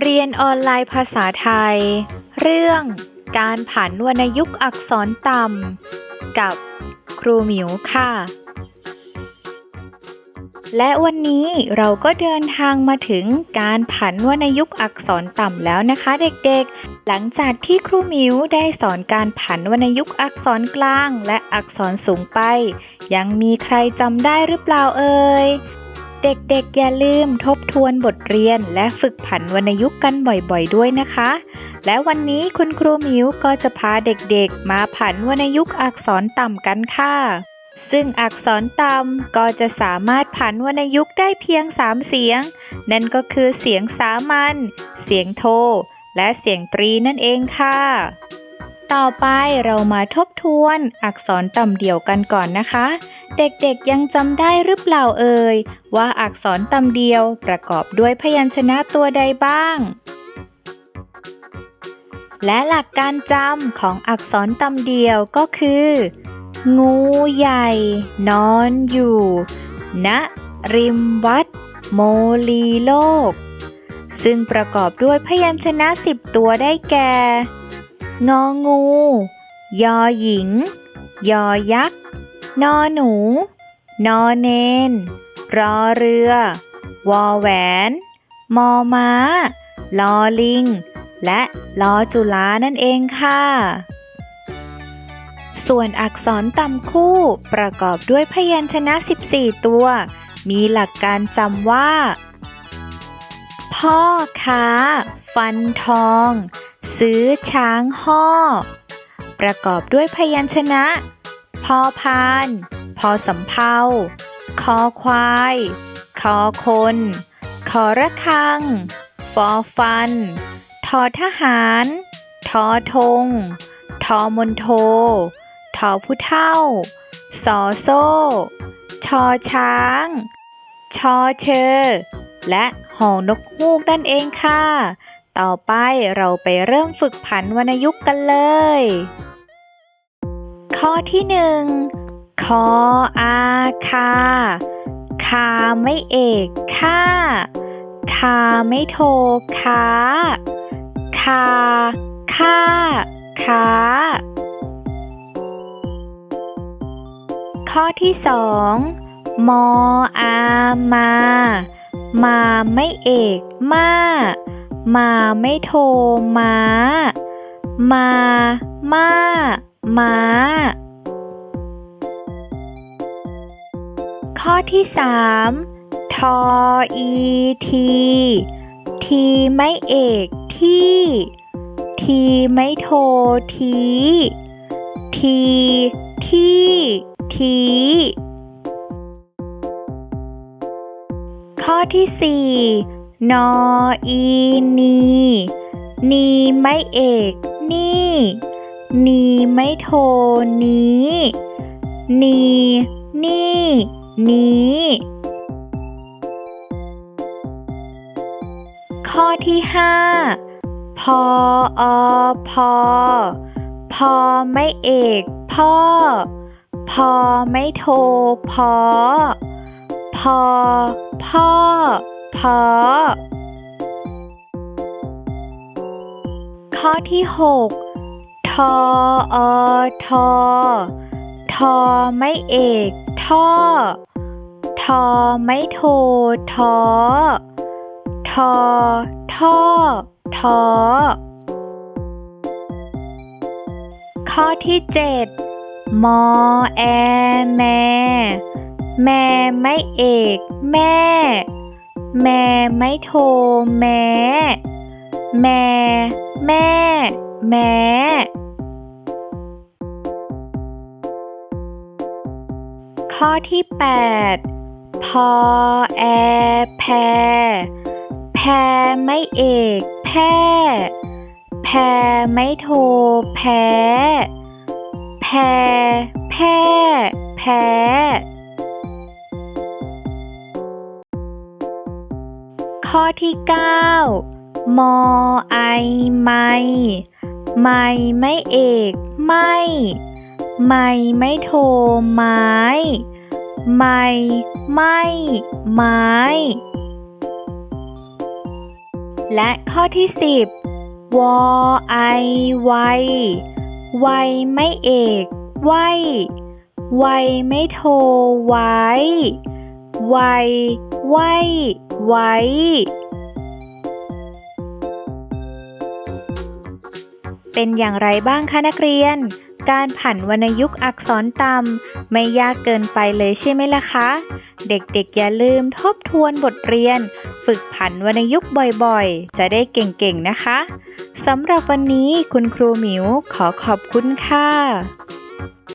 เรียนออนไลน์ภาษาไทย เรื่องการผันวรรณยุกต์อักษรต่ำกับครูหมิวค่ะ และวันนี้เราก็เดินทางมาถึงการผันวรรณยุกต์อักษรต่ำแล้วนะคะเด็กๆ หลังจากที่ครูหมิวได้สอนการผันวรรณยุกต์อักษรกลางและอักษรสูงไป ยังมีใครจำได้หรือเปล่าเอ่ย เด็กๆ อย่าลืมทบทวนบทเรียนและฝึกผันวรรณยุกต์กันบ่อยๆ ด้วยนะคะ และวันนี้คุณครูมิวก็จะพาเด็กๆ มาผันวรรณยุกต์อักษรต่ำกันค่ะ ซึ่งอักษรต่ำก็จะสามารถผันวรรณยุกต์ได้เพียง 3 เสียง นั่นก็คือเสียงสามัญ เสียงโท และเสียงตรีนั่นเองค่ะ ต่อไปเรามาทบทวนอักษรต่ำเดี่ยวกันก่อนนะคะ เด็กๆยังจำได้หรือเปล่าเอ่ย ว่าอักษรต่ำเดียวประกอบด้วยพยัญชนะตัวใดบ้าง และหลักการจำของอักษรต่ำเดียวก็คือ งูใหญ่ นอนอยู่ ณ ริมวัด โมลีโลก ซึ่งประกอบด้วยพยัญชนะสิบตัวได้แก่ งองู ยอหญิง ยอยักษ์ นอหนู นอเนน รอเรือ วอแหวน มอม้า ลอลิง และลอจุลานั่นเองค่ะ ส่วนอักษรต่ำคู่ประกอบด้วยพยัญชนะ 14 ตัว มีหลักการจำว่า พ่อค้า ฟันทอง ซื้อช้างห่อ ประกอบด้วยพยัญชนะ พอพาน พอสำเภาคอควาย คอคนขอระคัง ฟอฟัน ทอทหาร ทอธง ทอมนโท ทอผู้เท่า สอโซ่ ชอช้าง ชอเชอ และ หองนกฮูกนั่นเองค่ะ ต่อไปเราไปเริ่มฝึกผันวรรณยุกต์กันเลย ข้อที่หนึ่งคออาคา คาไม่เอกค่าคาไม่โทคาคาค่าคาข้อที่สองมออามา มาไม่เอกมามาไม่โทม้า มามาม้า ข้อที่สามทออีที ทีไม่เอกที่ ทีไม่โทที ที ที่ ที ข้อที่สี่นออีนีนีไม่เอก นี่ นีไม่โทนี้ นี นี่ นี้ ข้อที่ห้าพออพอ พอไม่เอก พ่อ พอไม่โทพอ พอ พ่อ พอ ข้อที่หกทออทอ ทอไม่เอก ท่อ ทอไม่โททอ ทอ ท่อ ทอ ข้อที่เจ็ดมอแอแม แม่ไม่เอก แม่ แม่ไม่โทแม่แม่แม่ แม่ข้อที่แปดพอแอแพแพไม่เอก แพแพไม่โทแพแพแพแพ ข้อที่เก้ามอไอไม่ไม่ไม่เอกไม่ไม่ไม่โทไม้ไม่ไม่ไม้และข้อที่ 10 วอไอไวไวไม่เอกไวไวไม่โทรไว้ไวไว ไว้ เป็นอย่างไรบ้างคะนักเรียน การผันวรรณยุกต์อักษรต่ำไม่ยากเกินไปเลยใช่ไหมล่ะคะ เด็กๆอย่าลืมทบทวนบทเรียน ฝึกผันวรรณยุกต์บ่อยๆ จะได้เก่งๆนะคะสำหรับวันนี้คุณครูหมิวขอขอบคุณค่ะ